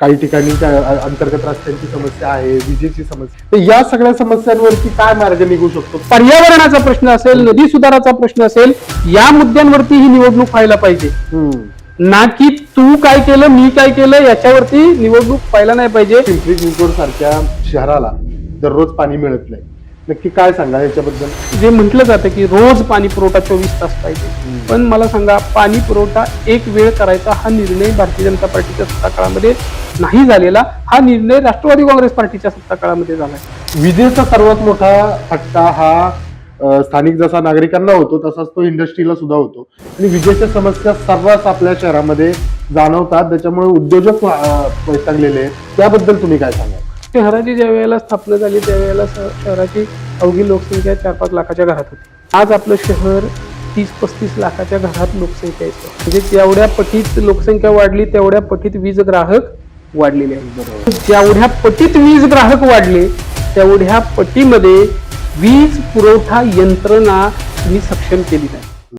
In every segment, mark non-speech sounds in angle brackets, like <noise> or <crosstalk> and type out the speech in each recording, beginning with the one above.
काही ठिकाणी अंतर्गत रस्त्यांची समस्या आहे विजेची समस्या. तर या सगळ्या समस्यांवरती काय मार्ग निघू शकतो? पर्यावरणाचा प्रश्न असेल नदी सुधाराचा प्रश्न असेल या मुद्द्यांवरती ही निवडणूक व्हायला पाहिजे. ना की तू काय केलं मी काय केलं याच्यावरती निवडणूक व्हायला नाही पाहिजे. पिंपरी चिंचवड सारख्या शहराला दररोज पाणी मिळत नाही. नक्की काय सांगा याच्याबद्दल जे म्हटलं जातं की रोज पाणी पुरवठा चोवीस तास पाहिजे. पण मला सांगा पाणी पुरवठा एक वेळ करायचा हा निर्णय भारतीय जनता पार्टीच्या सत्ता काळामध्ये नाही झालेला. हा निर्णय राष्ट्रवादी काँग्रेस पार्टीच्या सत्ता काळामध्ये झाला विजेचा सर्वात मोठा फटका हा स्थानिक जसा नागरिकांना होतो तसाच तो इंडस्ट्रीला सुद्धा होतो. आणि विजेच्या समस्या सर्रास आपल्या शहरामध्ये जाणवतात. त्याच्यामुळे उद्योजक वैतागलेले आहेत. त्याबद्दल तुम्ही काय सांगा शहराची ज्या वेळेला स्थापना झाली त्यावेळेला शहराची अवघी लोकसंख्या चार पाच लाखाच्या घरात होती. आज आपलं शहर तीस पस्तीस लाखाच्या घरात लोकसंख्या येते म्हणजे जेवढ्या पटीत लोकसंख्या वाढली तेवढ्या पटीत वीज ग्राहक वाढलेले आहेत. जेवढ्या पटीत वीज ग्राहक वाढले तेवढ्या पटीमध्ये वीज पुरवठा यंत्रणा तुम्ही सक्षम केली नाही.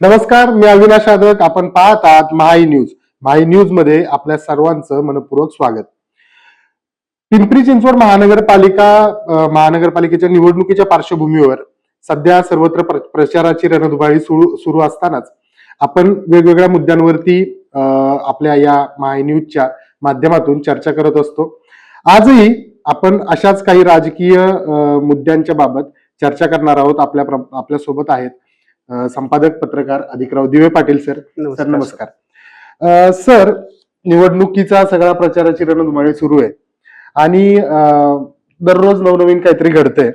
नमस्कार मी अविनाश यादव आपण पाहत आहात महाई न्यूज. महाई न्यूजमध्ये आपल्या सर्वांचं मनपूर्वक स्वागत. पिंपरी चिंचवड महानगरपालिका महानगरपालिकेच्या निवडणुकीच्या पार्श्वभूमीवर सध्या सर्वत्र प्र- प्रचाराची रणधुमाळी सुरू सुरू असतानाच आपण वेगवेगळ्या मुद्द्यांवरती आपल्या या महाई न्यूजच्या माध्यमातून चर्चा करत असतो. आजही आपण अशाच काही राजकीय मुद्द्यांच्या बाबत चर्चा करणार आहोत आपल्या आपल्यासोबत आहेत संपादक पत्रकार अधिकराव दिवे पाटील सर. सर नमस्कार सर निवडणुकीचा सगळा प्रचाराची रणधुमाळी सुरू आहे. आणि दररोज नवनवीन काहीतरी घडतंय.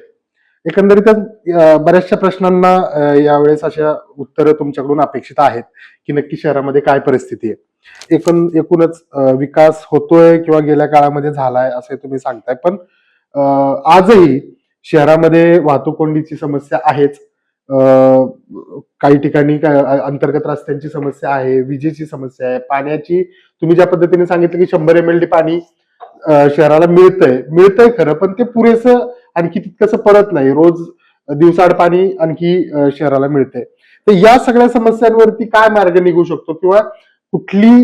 एकंदरीतच बऱ्याचशा प्रश्नांना यावेळेस अशा उत्तरं तुमच्याकडून अपेक्षित आहेत की नक्की शहरामध्ये काय परिस्थिती आहे. एकूण एकूणच विकास होतोय किंवा गेल्या काळामध्ये झालाय असे तुम्ही सांगताय. पण आजही शहरामध्ये वाहतूक कोंडीची समस्या आहेच. काही ठिकाणी अंतर्गत रस्त्यांची समस्या आहे विजेची समस्या आहे. पाण्याची तुम्ही ज्या पद्धतीने सांगितलं की शंभर एम एल डी पाणी शहराला मिळतंय. मिळतंय खरं पण ते पुरेसं आणखी तितकंसं पडत नाही. रोज दिवसाआड पाणी आणखी शहराला मिळतंय. तर या सगळ्या समस्यांवरती काय मार्ग निघू शकतो किंवा कुठली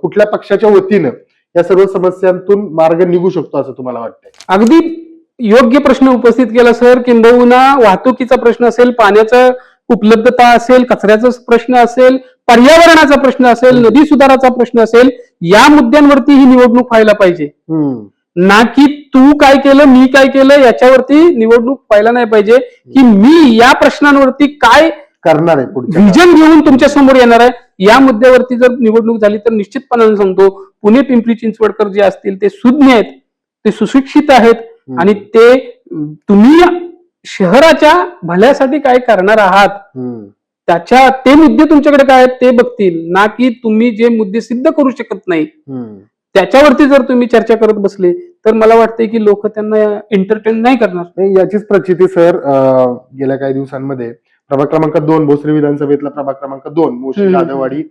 कुठल्या पक्षाच्या वतीनं या सर्व समस्यांतून मार्ग निघू शकतो असं तुम्हाला वाटतंय? अगदी योग्य प्रश्न उपस्थित केला सर. किंबहुना वाहतुकीचा प्रश्न असेल पाण्याचा उपलब्धता असेल कचऱ्याचा प्रश्न असेल पर्यावरणाचा प्रश्न असेल नदी सुधाराचा प्रश्न असेल या मुद्द्यांवरती ही निवडणूक व्हायला पाहिजे. ना की तू काय केलं मी काय केलं याच्यावरती निवडणूक व्हायला नाही पाहिजे. की मी या प्रश्नांवरती काय करणार आहे व्हिजन घेऊन तुमच्यासमोर येणार आहे या मुद्द्यावरती जर निवडणूक झाली तर निश्चितपणाने सांगतो पुणे पिंपरी चिंचवडकर जे असतील ते सुज्ञ आहेत ते सुशिक्षित आहेत. आणि ते तुम्ही शहराच्या भल्यासाठी काय करणार आहात. त्याच्या ते मुद्दे तुमच्याकडे काय आहेत ते बघतील ना की तुम्ही जे मुद्दे सिद्ध करू शकत नाही. त्याच्यावरती जर तुम्ही चर्चा करत बसले तर मला वाटतंय की लोक त्यांना एंटरटेन नाही करणार नाही, याचीच प्रचिती सर गेल्या काही दिवसांमध्ये प्रभाग क्रमांक दोन भोसरी विधानसभेतला प्रभाग क्रमांक दोन मोशी. जाधववाडी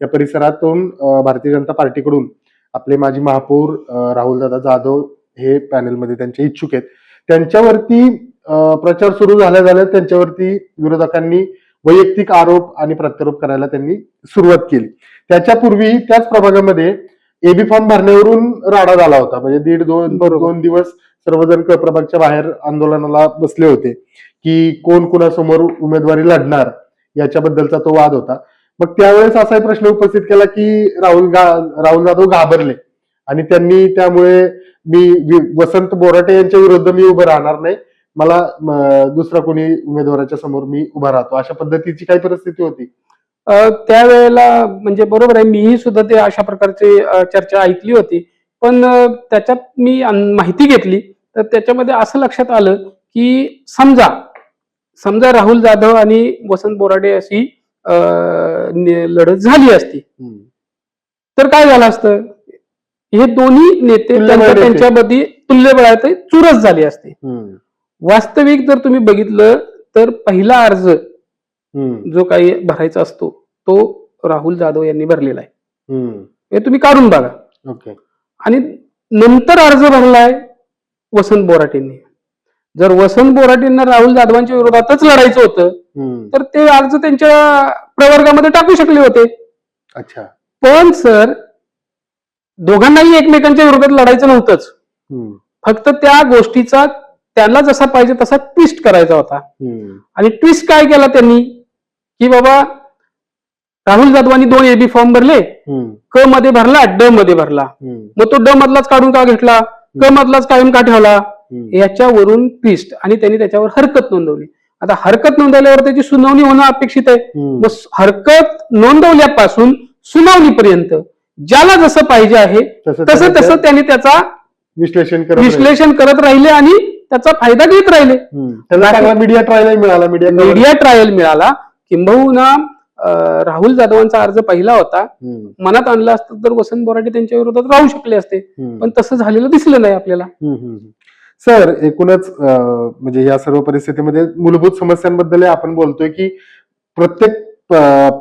या परिसरातून भारतीय जनता पार्टीकडून आपले माजी महापौर अं, राहुलदादा जाधव हे पॅनलमध्ये त्यांचे इच्छुक आहेत त्यांच्यावरती प्रचार सुरू झाल्या झाल्या त्यांच्यावरती विरोधकांनी वैयक्तिक आरोप आणि प्रत्यारोप करायला त्यांनी सुरुवात केली. त्याच्यापूर्वी त्याच प्रभागामध्ये एबी फॉर्म भरण्यावरून राडा झाला होता. म्हणजे दीड दोन. दोन दिवस सर्वजण क- प्रभागच्या बाहेर आंदोलनाला बसले होते की कोण कुणासमोर उमेदवारी लढणार याच्याबद्दलचा तो वाद होता. मग त्यावेळेस असाही प्रश्न उपस्थित केला की राहुल गा- राहुल जाधव घाबरले. आणि त्यांनी त्यामुळे मी वसंत बोराटे यांच्या विरुद्ध मी उभं राहणार नाही. मला दुसरा कोणी उमेदवाराच्या समोर मी उभा राहतो. अशा पद्धतीची काही परिस्थिती होती? त्यावेळेला म्हणजे बरोबर आहे मीही सुद्धा ते अशा प्रकारची चर्चा ऐकली होती. पण त्याच्यात मी माहिती घेतली. तर त्याच्यामध्ये असं लक्षात आलं की समजा समजा राहुल जाधव आणि वसंत बोराडे अशी लढत झाली असती. तर काय झालं असतं? हे दोन्ही नेते. त्यांच्यामध्ये तुल्यबळात चुरस झाली असते. वास्तविक जर तुम्ही बघितलं तर पहिला अर्ज. जो काही भरायचा असतो तो राहुल जाधव यांनी भरलेला आहे. हे तुम्ही काढून बघा. ओके. आणि नंतर अर्ज भरलाय वसंत बोराटेंनी. जर वसंत बोराटेंना राहुल जाधवांच्या विरोधातच लढायचं होतं. तर ते अर्ज त्यांच्या प्रवर्गामध्ये टाकू शकले होते. अच्छा. पण सर दोघांनाही एकमेकांच्या विरोधात लढायचं नव्हतंच. फक्त त्या गोष्टीचा त्याला जसा पाहिजे तसा ट्विस्ट करायचा होता. आणि ट्विस्ट काय केला त्यांनी? की बाबा राहुल जाधवांनी दोन एबी फॉर्म भरले. क मध्ये भरला ड मध्ये भरला. मग तो ड मधलाच काढून का घेतला? क मधलाच काढून का ठेवला. याच्यावरून ट्विस्ट आणि त्यांनी त्याच्यावर हरकत नोंदवली. आता हरकत नोंदवल्यावर त्याची सुनावणी होणं अपेक्षित आहे. मग हरकत नोंदवल्यापासून सुनावणीपर्यंत ज्याला जसं पाहिजे आहे तसं तसं त्यांनी त्याचा विश्लेषण. विश्लेषण करत राहिले आणि त्याचा फायदा घेत राहिले. त्यांना मीडिया ट्रायल मिळाला मीडिया मीडिया ट्रायल मिळाला. किंबहुना राहुल जाधवांचा अर्ज पहिला होता. मनात आणला असतं तर वसंत बोराटे त्यांच्या विरोधात राहू शकले असते. पण तसं झालेलं दिसलं नाही आपल्याला. सर एकूणच म्हणजे या सर्व परिस्थितीमध्ये मूलभूत समस्यांबद्दल आपण बोलतोय की प्रत्येक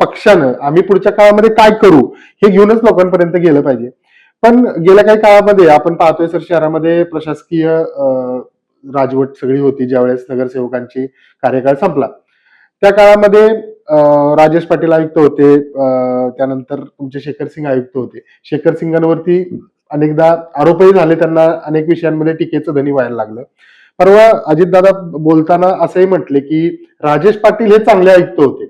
पक्षानं आम्ही पुढच्या काळामध्ये काय करू हे घेऊनच लोकांपर्यंत गेलं पाहिजे. पण गेल्या काही काळामध्ये आपण पाहतोय सर शहरामध्ये प्रशासकीय राजवट सगळी होती ज्यावेळेस नगरसेवकांची कार्यकाळ संपला. त्या काळामध्ये राजेश पाटील आयुक्त होते त्यानंतर तुमचे शेखर सिंग आयुक्त होते. शेखर सिंगांवरती अनेकदा आरोपही झाले त्यांना अनेक विषयांमध्ये टीकेचं धनी व्हायला लागलं. परवा अजितदादा बोलताना असंही म्हटले की राजेश पाटील हे चांगले आयुक्त होते.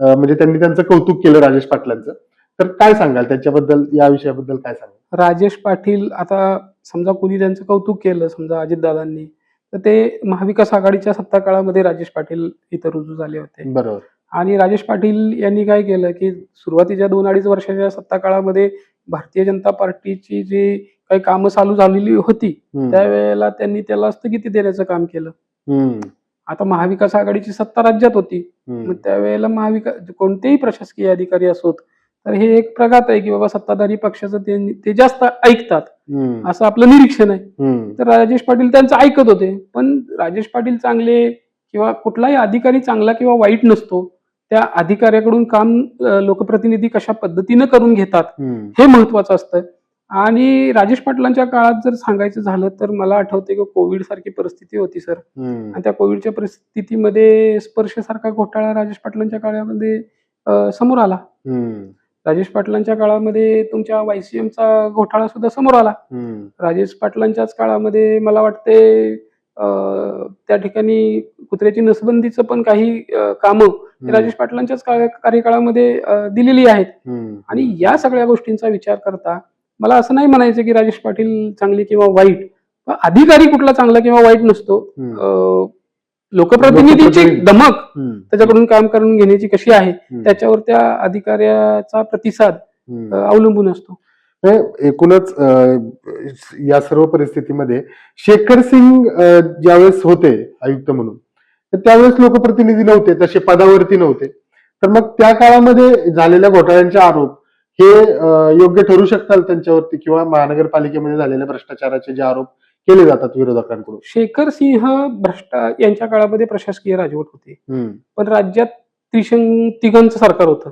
म्हणजे त्यांनी त्यांचं कौतुक केलं राजेश पाटलांचं. तर काय सांगाल? त्याच्याबद्दल या विषयाबद्दल काय सांगाल? राजेश पाटील आता समजा कुणी त्यांचं कौतुक केलं समजा अजितदादांनी तर ते महाविकास आघाडीच्या सत्ता काळामध्ये राजेश पाटील इथं रुजू झाले होते. बरोबर. आणि राजेश पाटील यांनी काय केलं की सुरुवातीच्या दोन अडीच वर्षाच्या सत्ता काळामध्ये भारतीय जनता पार्टीची जी काही कामं चालू झालेली होती त्यावेळेला त्यांनी त्याला स्थगिती देण्याचं काम केलं. आता महाविकास आघाडीची सत्ता राज्यात होती. मग त्यावेळेला महाविकास कोणतेही प्रशासकीय अधिकारी असोत तर हे एक प्रघात आहे की बाबा सत्ताधारी पक्षाचं ते जास्त ऐकतात. असं आपलं निरीक्षण आहे. तर राजेश पाटील त्यांचं ऐकत होते. पण राजेश पाटील चांगले किंवा कुठलाही अधिकारी चांगला किंवा वाईट नसतो. त्या अधिकाऱ्याकडून काम लोकप्रतिनिधी कशा पद्धतीनं करून घेतात हे महत्वाचं असतं. आणि राजेश पाटलांच्या काळात जर सांगायचं झालं तर मला आठवते की कोविड सारखी परिस्थिती होती सर. आणि त्या कोविडच्या परिस्थितीमध्ये स्पर्शसारखा घोटाळा राजेश पाटलांच्या काळामध्ये समोर आला. राजेश पाटलांच्या काळामध्ये तुमच्या वायसीएमचा घोटाळा सुद्धा समोर आला. राजेश पाटलांच्याच काळामध्ये मला वाटते त्या ठिकाणी कुत्र्याची नसबंदीचं पण काही कामं राजेश पाटलांच्याच काळ- कार्यकाळामध्ये दिलेली आहेत. आणि या सगळ्या गोष्टींचा विचार करता मला असं नाही म्हणायचं की राजेश पाटील चांगले किंवा वाईट अधिकारी कुठला चांगला किंवा वाईट नसतो. लोकप्रतिनिधीची लोकप्रतिनिधी. दमक त्याच्याकडून काम करून घेण्याची कशी आहे त्याच्यावर त्या अधिकाऱ्याचा प्रतिसाद अवलंबून असतो. एकूणच या सर्व परिस्थितीमध्ये शेखर सिंग ज्यावेळेस होते आयुक्त म्हणून तर त्यावेळेस लोकप्रतिनिधी नव्हते तसे पदावरती नव्हते. तर मग त्या काळामध्ये झालेल्या घोटाळ्यांचे आरोप हे योग्य ठरू शकतात त्यांच्यावरती किंवा महानगरपालिकेमध्ये झालेल्या भ्रष्टाचाराचे जे आरोप केले जातात विरोधकांकडून. शेखर सिंह भ्रष्टा यांच्या काळामध्ये प्रशासकीय राजवट होती. पण राज्यात त्रिशंग तिघांचं सरकार होतं.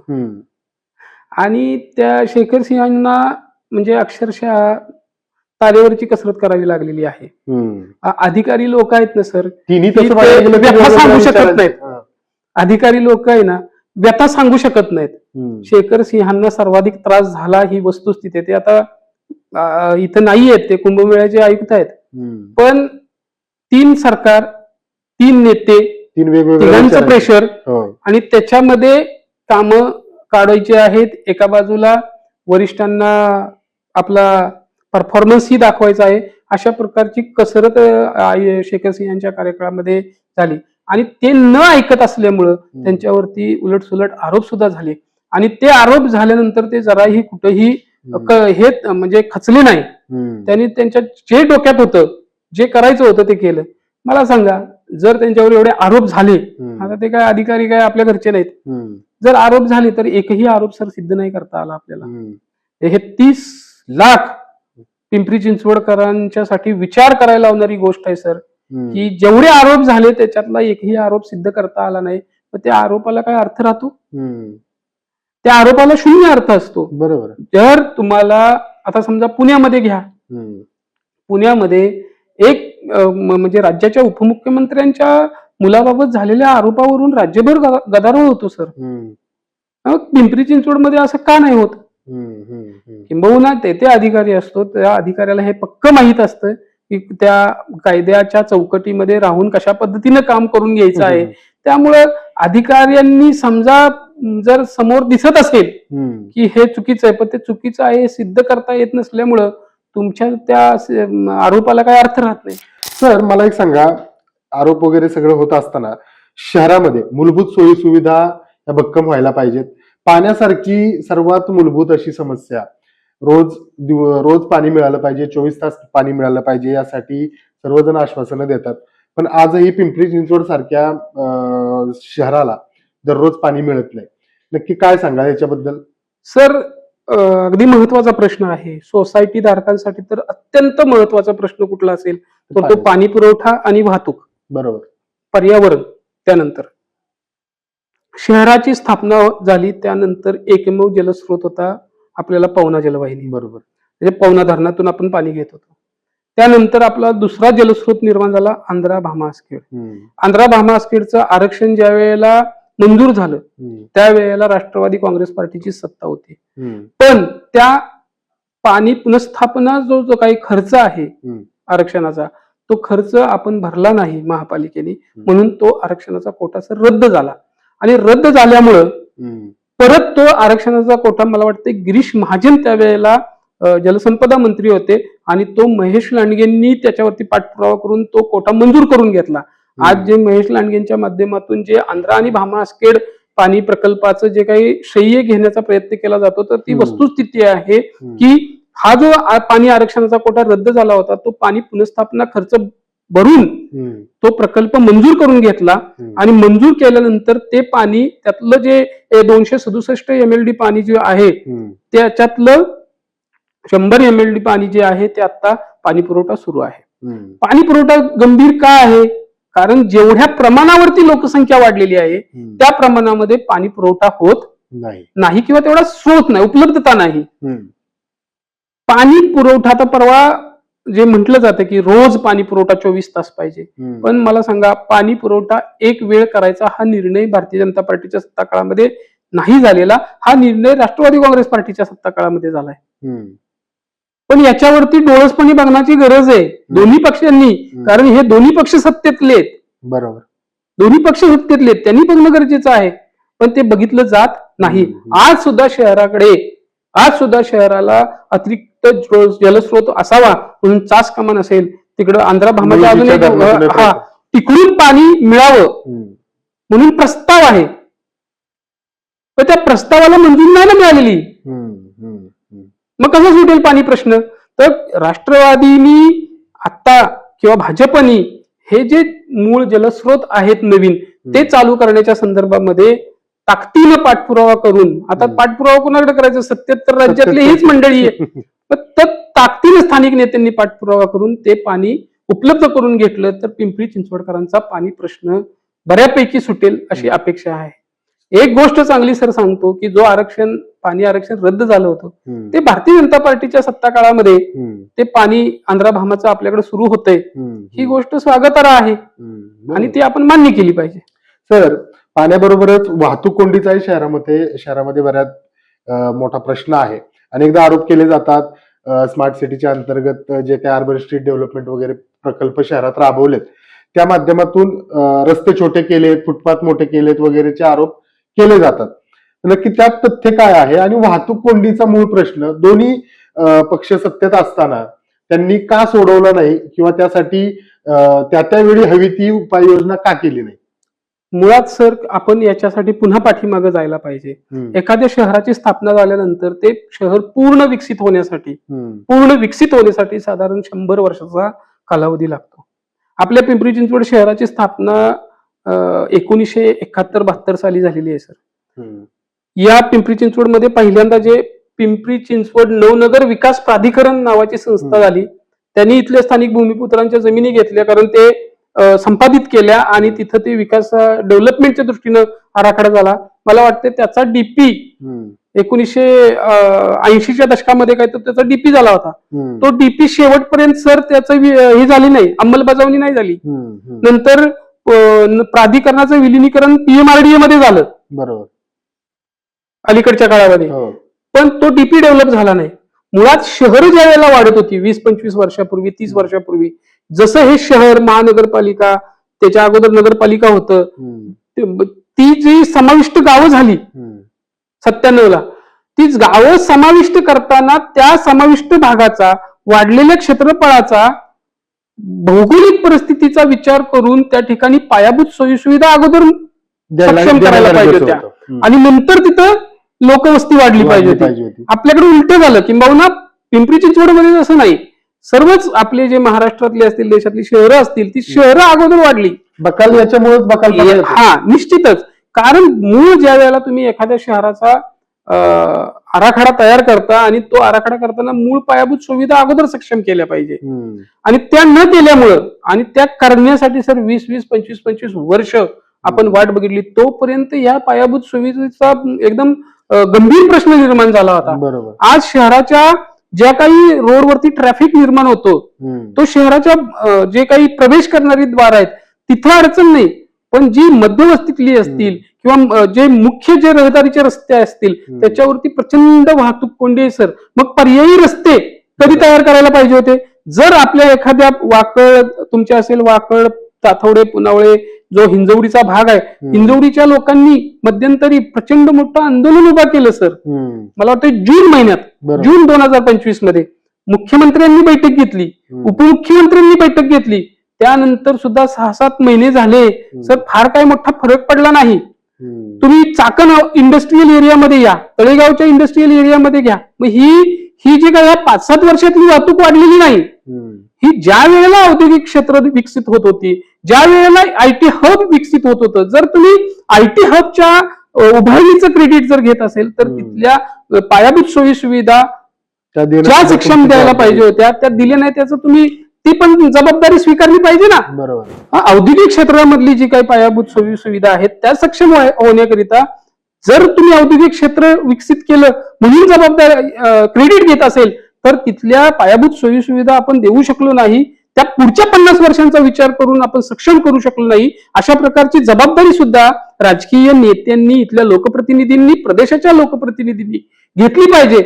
आणि त्या शेखर सिंहांना म्हणजे अक्षरशः तारेवरची कसरत करावी लागलेली आहे. अधिकारी लोक आहेत ना सर? व्यथा सांगू शकत नाहीत. अधिकारी लोक आहे ना व्यथा सांगू शकत नाहीत. शेखर सिंहांना सर्वाधिक त्रास झाला ही वस्तुस्थिती आहे. ते आता इथं नाही आहेत ते कुंभमेळ्याचे आयुक्त आहेत. पण तीन सरकार तीन नेते तीन. प्रेशर हो. आणि त्याच्यामध्ये काम काढायचे आहेत. एका बाजूला वरिष्ठांना आपला परफॉर्मन्स ही दाखवायचा आहे. अशा प्रकारची कसरत शेखर सिंह यांच्या कार्यकाळामध्ये झाली. आणि ते न ऐकत असल्यामुळं त्यांच्यावरती उलटसुलट आरोप सुद्धा झाले. आणि ते आरोप झाल्यानंतर ते जराही कुठेही हे म्हणजे खचले नाही. त्यांनी त्यांच्या जे डोक्यात होतं जे करायचं होतं ते केलं. मला सांगा जर त्यांच्यावर एवढे आरोप झाले आता ते काय अधिकारी काय आपल्या घरचे नाहीत. जर आरोप झाले तर एकही आरोप सर सिद्ध नाही करता आला आपल्याला. हे तीस लाख पिंपरी चिंचवडकरांच्यासाठी विचार करायला लावणारी गोष्ट आहे सर. की जेवढे आरोप झाले त्याच्यातला एकही आरोप सिद्ध करता आला नाही. तर त्या आरोपाला काय अर्थ राहतो. त्या आरोपाला शून्य अर्थ असतो. बरोबर. जर तुम्हाला आता समजा पुण्यामध्ये घ्या. पुण्यामध्ये एक म्हणजे राज्याच्या उपमुख्यमंत्र्यांच्या मुलाबाबत झालेल्या आरोपावरून राज्यभर गदारोळ होतो सर. पिंपरी चिंचवडमध्ये असं का नाही होत. किंबहुना ते ते अधिकारी असतो त्या अधिकाऱ्याला हे पक्क माहीत असतं की त्या कायद्याच्या चौकटीमध्ये राहून कशा पद्धतीनं काम करून घ्यायचं आहे. त्यामुळं अधिकाऱ्यांनी समजा जर समोर दिसत असेल. की हे चुकीचं आहे पण ते चुकीचं आहे हे सिद्ध करता येत नसल्यामुळं तुमच्या त्या आरोपाला काही अर्थ राहत नाही. सर मला एक सांगा. आरोप वगैरे सगळं होत असताना शहरामध्ये मूलभूत सोयी सुविधा या भक्कम व्हायला पाहिजेत. पाण्यासारखी सर्वात मूलभूत अशी समस्या रोज दिव- रोज पाणी मिळालं पाहिजे चोवीस तास पाणी मिळालं पाहिजे यासाठी सर्वजण आश्वासनं देतात. पण आजही पिंपरी चिंचवड सारख्या शहराला दररोज पाणी मिळत नाही. नक्की काय सांगा याच्याबद्दल? सर अगदी महत्त्वाचा प्रश्न आहे. सोसायटी धारकांसाठी तर अत्यंत महत्त्वाचा प्रश्न कुठला असेल तर तो पाणी. पुरवठा आणि वाहतूक. बरोबर. पर्यावरण त्यानंतर. शहराची स्थापना झाली त्यानंतर एकमेव जलस्रोत होता आपल्याला पवना जलवाहिनी. बरोबर. म्हणजे पवना धरणातून आपण पाणी घेत होतो. त्यानंतर आपला दुसरा जलस्रोत निर्माण झाला आंध्रा भामा आंध्रा भामा आरक्षण ज्या वेळेला मंजूर झालं. त्यावेळेला राष्ट्रवादी काँग्रेस पार्टीची सत्ता होती. पण त्या पाणी पुनर्स्थापना जो जो काही खर्च आहे. आरक्षणाचा तो खर्च आपण भरला नाही महापालिकेने. म्हणून तो आरक्षणाचा कोटा सर रद्द झाला. आणि रद्द झाल्यामुळं. परत तो आरक्षणाचा कोटा मला वाटतं गिरीश महाजन त्यावेळेला जलसंपदा मंत्री होते. आणि तो महेश लांडगेंनी त्याच्यावरती पाठपुरावा करून तो कोटा मंजूर करून घेतला. आज जे महेश लांडगेंच्या माध्यमातून जे आंध्रा आणि भामा आसखेड पाणी प्रकल्पाचं जे काही श्रेय घेण्याचा प्रयत्न केला जातो तर ती. वस्तुस्थिती आहे. की हा जो पाणी आरक्षणाचा कोटा रद्द झाला होता तो पाणी पुनर्स्थापना खर्च भरून तो प्रकल्प मंजूर करून घेतला. आणि मंजूर केल्यानंतर ते पाणी त्यातलं जे दोनशे सदुसष्ट एम एल डी पाणी जे आहे. त्याच्यातलं शंभर एम एल डी पाणी जे आहे ते आता पाणी पुरवठा सुरू आहे. पाणी पुरवठा गंभीर का आहे कारण जेवढ्या प्रमाणावरती लोकसंख्या वाढलेली आहे. त्या प्रमाणामध्ये पाणी पुरवठा होत नाही नाही किंवा तेवढा स्रोत नाही उपलब्धता नाही. पाणी पुरवठा तर परवा जे म्हटलं जातं की रोज पाणी पुरवठा चोवीस तास पाहिजे. पण मला सांगा पाणी पुरवठा एक वेळ करायचा हा निर्णय भारतीय जनता पार्टीच्या सत्ता काळामध्ये नाही झालेला हा निर्णय राष्ट्रवादी काँग्रेस पार्टीच्या सत्ता काळामध्ये झालाय. पण याच्यावरती डोळसपणे बघण्याची गरज आहे दोन्ही पक्षांनी कारण हे दोन्ही पक्ष सत्तेतले आहेत. बरोबर. दोन्ही पक्ष सत्तेतले आहेत. त्यांनी बघणं गरजेचं आहे. पण ते बघितलं जात नाही. आज सुद्धा शहराकडे आज सुद्धा शहराला अतिरिक्त जलस्रोत असावा म्हणून चास कमान असेल तिकडं आंध्रा भामाच्या अजून एक हा. तिकडून पाणी मिळावं. म्हणून प्रस्ताव आहे. पण त्या प्रस्तावाला मंजुरी नाही ना मिळालेली. मग कसं सुटेल पाणी प्रश्न? तर राष्ट्रवादीनी आता किंवा भाजपनी हे जे मूळ जलस्रोत आहेत नवीन ते चालू करण्याच्या संदर्भामध्ये ताकदीनं पाठपुरावा करून आता. पाठपुरावा कोणाकडे करायचा? सत्याहत्तर राज्यातली हीच मंडळी आहे. <laughs> पण तर ताकदीनं स्थानिक नेत्यांनी पाठपुरावा करून ते पाणी उपलब्ध करून घेतलं तर पिंपरी चिंचवडकरांचा पाणी प्रश्न बऱ्यापैकी सुटेल अशी अपेक्षा आहे. एक गोष्ट चांगली सर सांगतो की जो आरक्षण पाणी आरक्षण रद्द झालं होतं. ते भारतीय जनता पार्टीच्या सत्ता काळामध्ये. ते पाणी आंध्रा भामाचं आपल्याकडे सुरू होतंय. ही गोष्ट स्वागतार्ह आहे. आणि ती आपण मान्य केली पाहिजे सर पाण्याबरोबरच वाहतूक कोंडीचाही शहरामध्ये शहरामध्ये बऱ्याच मोठा प्रश्न आहे अनेकदा आरोप केले जातात स्मार्ट सिटीच्या अंतर्गत जे काही अर्बन स्ट्रीट डेव्हलपमेंट वगैरे प्रकल्प शहरात राबवलेत त्या माध्यमातून रस्ते छोटे केलेत फुटपाथ मोठे केलेत वगैरेचे आरोप केले जातात नक्की त्यात तथ्य काय आहे आणि वाहतूक कोंडीचा मूळ प्रश्न दोन्ही पक्ष सत्तेत असताना त्यांनी का सोडवला नाही किंवा त्यासाठी त्या त्यावेळी हवी ती उपाययोजना का केली नाही मुळात सर आपण याच्यासाठी पुन्हा पाठीमागे जायला पाहिजे. एखाद्या शहराची स्थापना झाल्यानंतर ते शहर पूर्ण विकसित होण्यासाठी. पूर्ण विकसित होण्यासाठी साधारण शंभर वर्षाचा कालावधी लागतो आपल्या पिंपरी चिंचवड शहराची स्थापना एकोणीसशे एकाहत्तर बहात्तर साली झालेली आहे सर. या पिंपरी चिंचवडमध्ये पहिल्यांदा जे पिंपरी चिंचवड नवनगर विकास प्राधिकरण नावाची संस्था. झाली त्यांनी इथल्या स्थानिक भूमिपुत्रांच्या जमिनी घेतल्या कारण ते संपादित केल्या आणि तिथं ते विकास डेव्हलपमेंटच्या दृष्टीनं आराखडा झाला मला वाटतं त्याचा डीपी. एकोणीसशे ऐंशीच्या दशकामध्ये काय तर त्याचा डीपी झाला होता. तो डीपी शेवटपर्यंत सर त्याचं हे झाली नाही अंमलबजावणी नाही झाली. नंतर प्राधिकरणाचं विलिनीकरण पीएमआरडीए मध्ये झालं बरोबर अलीकडच्या काळामध्ये. हो. पण तो डीपी डेव्हलप झाला नाही. मुळात शहर ज्या वेळेला वाढत होती वीस पंचवीस वर्षापूर्वी तीस वर्षापूर्वी जसं हे शहर महानगरपालिका त्याच्या अगोदर नगरपालिका होतं ते- ती जी समाविष्ट गावं झाली हम्म, सत्त्याण्णव ला तीच गावं समाविष्ट करताना त्या समाविष्ट भागाचा वाढलेल्या क्षेत्रफळाचा भौगोलिक परिस्थितीचा विचार करून त्या ठिकाणी पायाभूत सोयी सुविधा अगोदर सक्षम करायला पाहिजे होत्या. आणि नंतर तिथं लोकवस्ती वाढली पाहिजे होती. आपल्याकडे उलट झालं किंबहुना पिंपरी चिंचवडमध्ये असं नाही. सर्वच आपले जे महाराष्ट्रातले असतील देशातली शहरं असतील ती शहरं अगोदर वाढली. बकाल याच्यामुळेच बकाल हा निश्चितच. कारण मूळ ज्या वेळेला तुम्ही एखाद्या शहराचा आराखडा तयार करता आणि तो आराखडा करताना मूळ पायाभूत सुविधा अगोदर सक्षम केल्या पाहिजे. आणि त्या न केल्यामुळं आणि त्या करण्यासाठी सर वीस वीस पंचवीस पंचवीस वर्ष आपण वाट बघितली तोपर्यंत या पायाभूत सुविधेचा एकदम गंभीर प्रश्न निर्माण झाला होता. बरोबर. आज शहराच्या ज्या काही रोडवरती ट्रॅफिक निर्माण होतो तो शहराच्या जे काही प्रवेश करणारी द्वार आहेत तिथं अडचण नाही. पण जी मध्यवस्तीतली असतील किंवा जे मुख्य जे रहदारीचे रस्ते असतील. त्याच्यावरती प्रचंड वाहतूक कोंडी आहे सर. मग पर्यायी रस्ते कधी तयार करायला पाहिजे होते? जर आपल्या एखाद्या वाकळ तुमच्या असेल वाकळ ताथवडे पुनावळे जो हिंजवडीचा भाग आहे हिंजवडीच्या लोकांनी मध्यंतरी प्रचंड मोठं आंदोलन उभा केलं सर. मला वाटतं जून महिन्यात. जून दोन हजार पंचवीसमध्ये मुख्यमंत्र्यांनी बैठक घेतली. उपमुख्यमंत्र्यांनी बैठक घेतली. त्यानंतर सुद्धा सहा सात महिने झाले. सर फार काही मोठा फरक पडला नाही. तुम्ही चाकण इंडस्ट्रीयल एरियामध्ये या तळेगावच्या इंडस्ट्रीयल एरियामध्ये घ्या. मग ही ही जी काय पाच सात वर्षातली वाहतूक वाढलेली नाही ही ज्या वेळेला औद्योगिक क्षेत्र विकसित होत होती ज्या वेळेला आयटी हब विकसित होत होतं जर तुम्ही आयटी हबच्या उभारणीचं क्रेडिट जर घेत असेल तर. तिथल्या पायाभूत सोयी सुविधा ज्या सक्षम द्यायला. पाहिजे होत्या त्या दिल्या नाही त्याचं तुम्ही ती पण जबाबदारी स्वीकारली पाहिजे ना बरोबर औद्योगिक क्षेत्रामधली जी काही पायाभूत सोयी सुविधा आहेत त्या सक्षम होण्याकरिता जर तुम्ही औद्योगिक क्षेत्र विकसित केलं म्हणून जबाबदार क्रेडिट घेत असेल तर तिथल्या पायाभूत सोयी सुविधा आपण देऊ शकलो नाही. त्या पुढच्या पन्नास वर्षांचा विचार करून आपण सक्षम करू शकलो नाही. अशा प्रकारची जबाबदारी सुद्धा राजकीय नेत्यांनी इथल्या लोकप्रतिनिधींनी प्रदेशाच्या लोकप्रतिनिधींनी घेतली पाहिजे.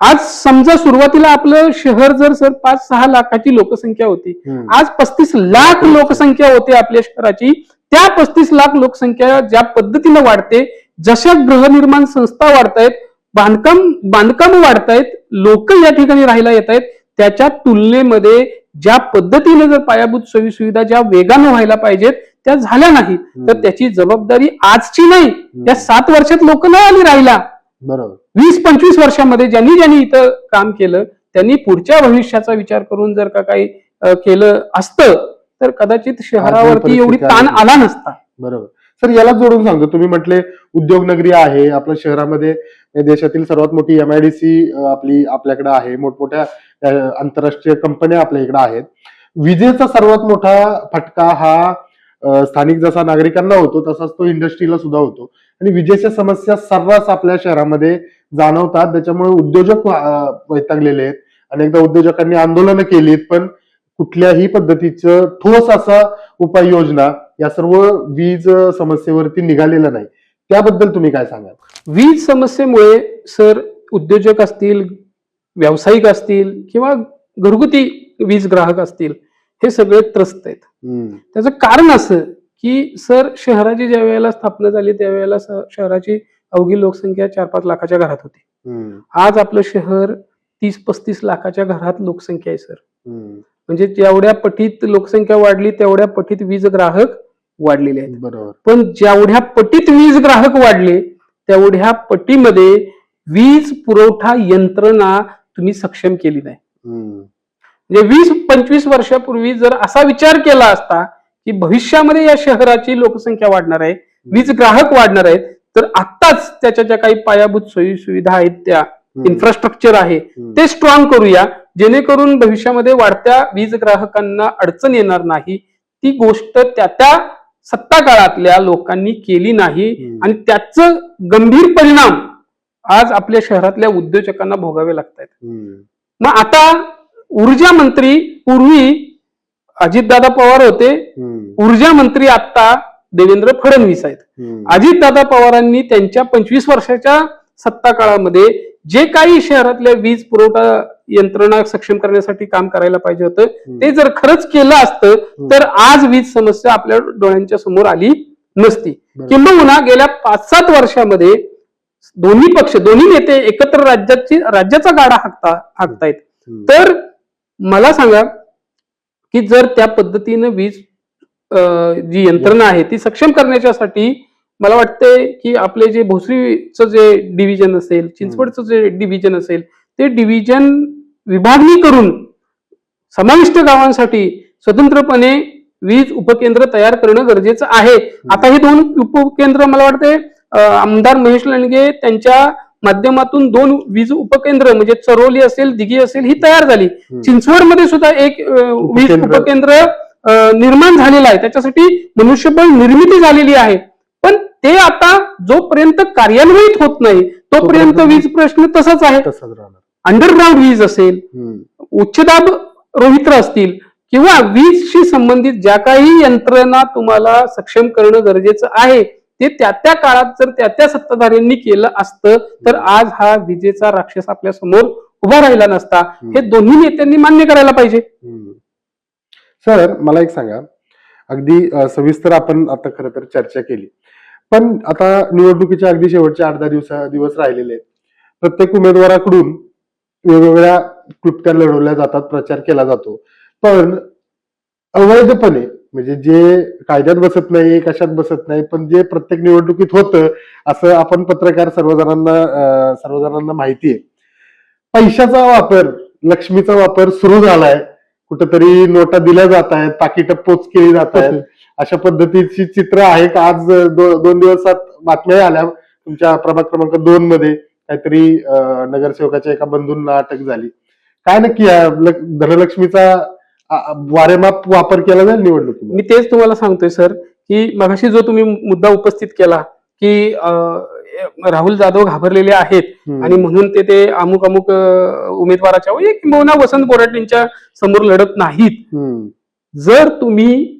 आज समजा सुरुवातीला आपलं शहर जर सर पाच सहा लाखाची लोकसंख्या होती. आज पस्तीस लाख लोकसंख्या होते आपल्या शहराची. त्या पस्तीस लाख लोकसंख्या ज्या पद्धतीनं वाढते जशा गृहनिर्माण संस्था वाढतायत बांधकाम बांधकाम वाढतायत लोक या ठिकाणी राहायला येत आहेत त्याच्या तुलनेमध्ये ज्या पद्धतीने जर पायाभूत सोयी सुविधा ज्या वेगानं व्हायला पाहिजेत त्या झाल्या नाहीत तर त्याची जबाबदारी आजची नाही. या सात वर्षात लोक नाही आली राहिला बरोबर. वीस पंचवीस वर्षामध्ये ज्यांनी ज्यांनी इथं काम केलं त्यांनी पुढच्या भविष्याचा विचार करून जर का काही केलं असतं तर कदाचित शहरावरती एवढी ताण आला नसता. बरोबर. सर याला जोडून सांगतो. तुम्ही म्हटले उद्योगनगरी आहे आपल्या शहरामध्ये देशातील सर्वात मोठी एमआयडीसी आपली आपल्याकडे आहे. मोठमोठ्या आंतरराष्ट्रीय कंपन्या आपल्या इकडे आहेत. विजेचा सर्वात मोठा फटका हा स्थानिक जसा नागरिकांना होतो तसाच तो इंडस्ट्रीला सुद्धा होतो. आणि विजेच्या समस्या सर्रास आपल्या शहरामध्ये जाणवतात. त्याच्यामुळे उद्योजक वैतागलेले आहेत. अनेकदा उद्योजकांनी आंदोलनं केलीत पण कुठल्याही पद्धतीचं ठोस असा उपाययोजना या सर्व वीज समस्येवरती निघालेला नाही. त्याबद्दल तुम्ही काय सांगाल? वीज समस्येमुळे सर उद्योजक असतील व्यावसायिक असतील किंवा घरगुती वीज ग्राहक असतील हे सगळे त्रस्त आहेत. त्याचं कारण असं की सर शहराची ज्या वेळेला स्थापना झाली त्यावेळेला शहराची अवघी लोकसंख्या चार पाच लाखाच्या घरात होती. आज आपलं शहर तीस पस्तीस लाखाच्या घरात लोकसंख्या आहे सर. म्हणजे जेवढ्या पटीत लोकसंख्या वाढली तेवढ्या पटीत वीज ग्राहक वाढलेले आहेत. बरोबर. पण जेवढ्या पटीत वीज ग्राहक वाढले तेवढ्या पटीमध्ये वीज पुरवठा यंत्रणा तुम्ही सक्षम केली नाही. म्हणजे वीस पंचवीस वर्षापूर्वी जर असा विचार केला असता की भविष्यामध्ये या शहराची लोकसंख्या वाढणार आहे वीज ग्राहक वाढणार आहेत तर आत्ताच त्याच्या ज्या काही पायाभूत सोयी सुविधा आहेत त्या इन्फ्रास्ट्रक्चर आहे ते स्ट्रॉंग करूया. जेणेकरून भविष्यामध्ये वाढत्या वीज ग्राहकांना अडचण येणार नाही. ती गोष्ट त्या त्या सत्ता काळातल्या लोकांनी केली नाही. आणि त्याचं गंभीर परिणाम आज आपल्या शहरातल्या उद्योजकांना भोगावे लागत आहेत मग आता ऊर्जा मंत्री पूर्वी अजितदादा पवार होते. ऊर्जा मंत्री आता देवेंद्र फडणवीस आहेत. अजितदादा पवारांनी त्यांच्या पंचवीस वर्षाच्या सत्ता काळामध्ये जे काही शहरातल्या वीज पुरवठा यंत्रणा सक्षम करण्यासाठी काम करायला पाहिजे होतं ते जर खरंच केलं असतं तर आज वीज समस्या आपल्या डोळ्यांच्या समोर आली नसती. किंबहुना गेल्या पाच सात वर्षामध्ये दोन्ही पक्ष दोन्ही नेते एकत्र राज्याची राज्याचा गाडा हाकता हाकतायत. तर मला सांगा की जर त्या पद्धतीनं वीज जी यंत्रणा आहे ती सक्षम करण्याच्यासाठी मला वाटतंय की आपले जे भोसरीचं जे डिव्हिजन असेल चिंचवडचं जे डिव्हिजन असेल ते डिव्हिजन विभागणी करून समाविष्ट गावांसाठी स्वतंत्रपणे वीज उपकेंद्र तयार करणं गरजेचं आहे. आता हे दोन उपकेंद्र मला वाटते आमदार महेश लंडगे त्यांच्या माध्यमातून दोन वीज उपकेंद्र म्हणजे चरोली असेल दिघी असेल ही तयार झाली. चिंचवडमध्ये सुद्धा एक वीज उपकेंद्र. निर्माण झालेलं आहे. त्याच्यासाठी मनुष्यबळ निर्मिती झालेली आहे. ते आता जोपर्यंत कार्यान्वित होत नाही तोपर्यंत वीज प्रश्न तसाच आहे. अंडरग्राऊंड वीज असेल. उच्चदाब रोहित्र असतील किंवा वीजशी संबंधित ज्या काही यंत्रणा तुम्हाला सक्षम करणं गरजेचं आहे ते त्या त्या काळात जर त्या त्या सत्ताधाऱ्यांनी केलं असतं तर आज हा विजेचा राक्षस आपल्यासमोर उभा राहिला नसता. हे दोन्ही नेत्यांनी मान्य करायला पाहिजे. सर मला एक सांगा. अगदी सविस्तर आपण आता खरं तर चर्चा केली. पण आता निवडणुकीच्या अगदी शेवटच्या अर्धा दिवसा दिवस राहिलेले आहेत. प्रत्येक उमेदवाराकडून वेगवेगळ्या क्लुप्त्या लढवल्या जातात प्रचार केला जातो. पण अवैधपणे म्हणजे जे कायद्यात बसत नाही कशात बसत नाही पण जे प्रत्येक निवडणुकीत होतं असं आपण पत्रकार सर्वजणांना सर्वजणांना माहिती आहे. पैशाचा वापर लक्ष्मीचा वापर सुरू झालाय. कुठेतरी नोटा दिल्या जात आहेत पाकिटं पोच केली जात आहेत. अशा पद्धतीची चित्र आहे का? आज दो, दोन दिवसात बातम्या आल्या. तुमच्या प्रभाग क्रमांक दोन मध्ये काहीतरी नगरसेवकाच्या एका बंधूंना अटक झाली. काय नक्की धनलक्ष्मीचा वारेमाप वापर केला जाईल निवडणुकीमध्ये? मी तेच तुम्हाला सांगतोय सर की मगाशी जो तुम्ही मुद्दा उपस्थित केला की राहुल जाधव घाबरलेले आहेत. आणि म्हणून ते ते अमुक अमुक उमेदवाराच्या किंबहुना वसंत बोराटेंच्या समोर लढत नाहीत. जर तुम्ही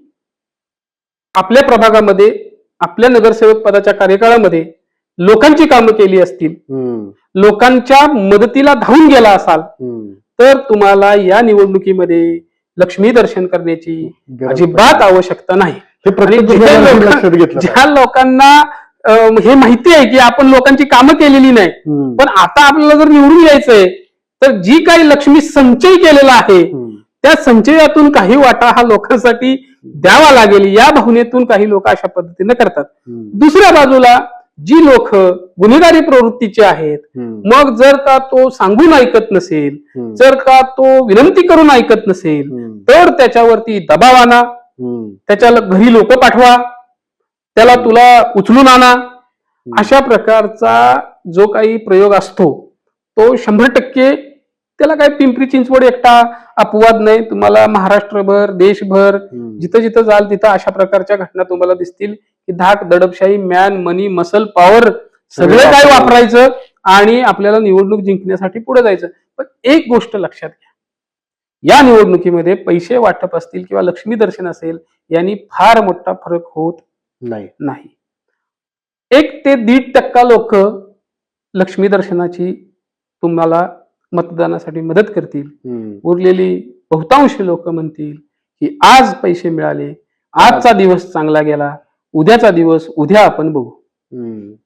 आपल्या प्रभागामध्ये आपल्या नगरसेवक पदाच्या कार्यकाळामध्ये लोकांची कामं केली असतील. लोकांच्या मदतीला धावून गेला असाल. तर तुम्हाला या निवडणुकीमध्ये लक्ष्मी दर्शन करण्याची अजिबात आवश्यकता नाही हे. ज्या लोकांना हे माहिती आहे की आपण लोकांची कामं केलेली नाही. पण आता आपल्याला जर निवडून यायचंय तर जी काही लक्ष्मी संचय केलेला आहे. त्या संचयातून काही वाटा हा लोकांसाठी द्यावा लागेल या भावनेतून काही लोक अशा पद्धतीने करतात. दुसऱ्या बाजूला जी लोक गुन्हेगारी प्रवृत्तीचे आहेत. मग जर का तो सांगून ऐकत नसेल. जर का तो विनंती करून ऐकत नसेल. तर त्याच्यावरती दबाव आणा. त्याच्या घरी लोक पाठवा त्याला तुला उचलून आणा अशा प्रकारचा जो काही प्रयोग असतो तो शंभर टक्के त्याला काय पिंपरी चिंचवड एकटा अपवाद नाही. तुम्हाला महाराष्ट्रभर देशभर. जिथं जिथं जाल तिथं अशा प्रकारच्या घटना तुम्हाला दिसतील की धाक दडपशाही मॅन मनी मसल पॉवर सगळे काय वापरायचं. वापरायचं आणि आपल्याला निवडणूक जिंकण्यासाठी पुढे जायचं. पण एक गोष्ट लक्षात घ्या. या निवडणुकीमध्ये पैसे वाटप असतील किंवा लक्ष्मी दर्शन असेल यांनी फार मोठा फरक होत नाही. नाही. एक ते दीड टक्का लोक लक्ष्मी दर्शनाची तुम्हाला मतदानासाठी मदत करतील. उरलेली बहुतांश लोक म्हणतील की आज पैसे मिळाले आजचा दिवस चांगला गेला उद्याचा दिवस उद्या आपण बघू.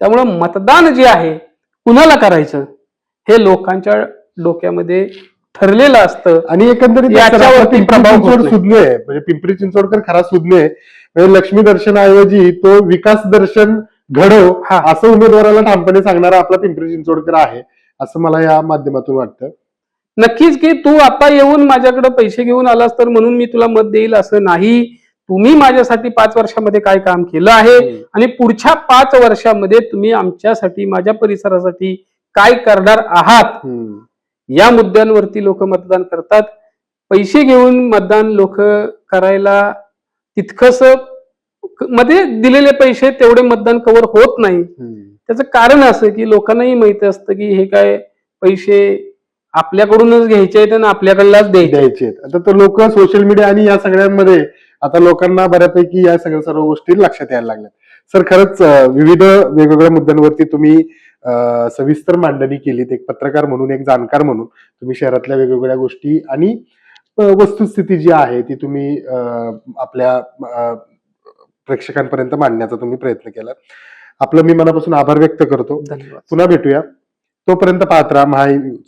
त्यामुळं मतदान जे आहे कुणाला करायचं हे लोकांच्या डोक्यामध्ये ठरलेलं असतं आणि एकंदरीत याच्यावरती प्रभाव. सुज्ञ आहे म्हणजे पिंपरी चिंचवडकर खरा सुज्ञ आहे म्हणजे लक्ष्मी दर्शनाऐवजी तो विकास दर्शन घडव हा. असं उमेदवाराला ठामपणे सांगणारा आपला पिंपरी चिंचवडकर आहे असं मला या माध्यमातून वाटतं नक्कीच की तू आता येऊन माझ्याकडे पैसे घेऊन आलास तर म्हणून मी तुला मत देईल असं नाही तुम्ही माझ्यासाठी पाच वर्षामध्ये काय काम केलं आहे. आणि पुढच्या पाच वर्षामध्ये तुम्ही आमच्यासाठी माझ्या परिसरासाठी काय करणार आहात. या मुद्द्यांवरती लोक मतदान करतात पैसे घेऊन मतदान लोक करायला तितकसमध्ये दिलेले पैसे तेवढे मतदान कव्हर होत नाही. त्याचं कारण असं की लोकांनाही माहीत असतं की हे काय पैसे आपल्याकडूनच घ्यायचे आहेत आणि आपल्याकडलाच द्यायचे द्यायचे आता तर लोक सोशल मीडिया आणि या सगळ्यांमध्ये आता लोकांना बऱ्यापैकी या सगळ्या सर्व गोष्टी लक्षात यायला लागल्या सर खरंच विविध वेगवेगळ्या मुद्द्यांवरती तुम्ही सविस्तर मांडणी केलीत. एक पत्रकार म्हणून एक जाणकार म्हणून तुम्ही शहरातल्या वेगवेगळ्या गोष्टी आणि वस्तुस्थिती जी आहे ती तुम्ही आपल्या प्रेक्षकांपर्यंत मांडण्याचा तुम्ही प्रयत्न केला. आपलं मी मनापासून आभार व्यक्त करतो. पुन्हा भेटूया. तोपर्यंत पाहत राहा महाई न्यूज.